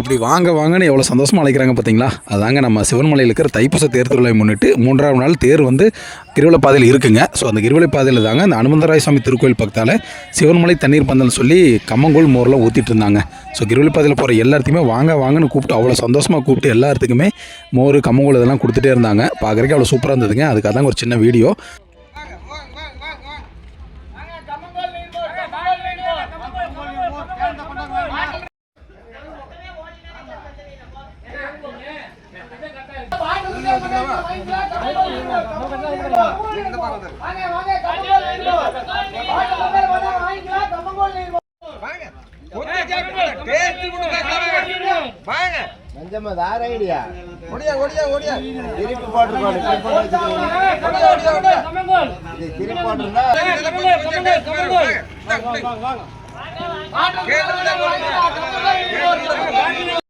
இப்படி வாங்க வாங்கன்னு எவ்வளோ சந்தோஷமாக அழைக்கிறாங்க பார்த்தீங்களா அதாங்க நம்ம சிவன்மலையில் இருக்கிற தைப்பூச தேர் திருவிழாவை முன்னிட்டு மூன்றாவது நாள் தேர் வந்து கிருவலைப்பாதையில் இருக்குங்க. ஸோ அந்த கிருவலைப்பாதையில் தாங்க அந்த அனுமந்தராய சுவாமி திருக்கோயில் பக்கத்தால் சிவன்மலை தண்ணீர் பந்தல்னு சொல்லி கம்மங்கூழ் மோரெலாம் ஊற்றிட்டு இருந்தாங்க. ஸோ கிருவிழப்பாதையில் போகிற எல்லாத்தையுமே வாங்க வாங்கன்னு கூப்பிட்டு அவ்வளோ சந்தோஷமாக கூப்பிட்டு எல்லாத்துக்குமே மோர் கம்மங்கூழ் இதெல்லாம் கொடுத்துட்டே இருந்தாங்க. பார்க்குறதுக்கு அவ்வளோ சூப்பராக இருந்ததுங்க. அதுக்காக தாங்க ஒரு சின்ன வீடியோ. பஞ்சமா தார ஐடியா திருப்பி போட்டு இது திருப்பி போட்டிருந்தா கேளுங்க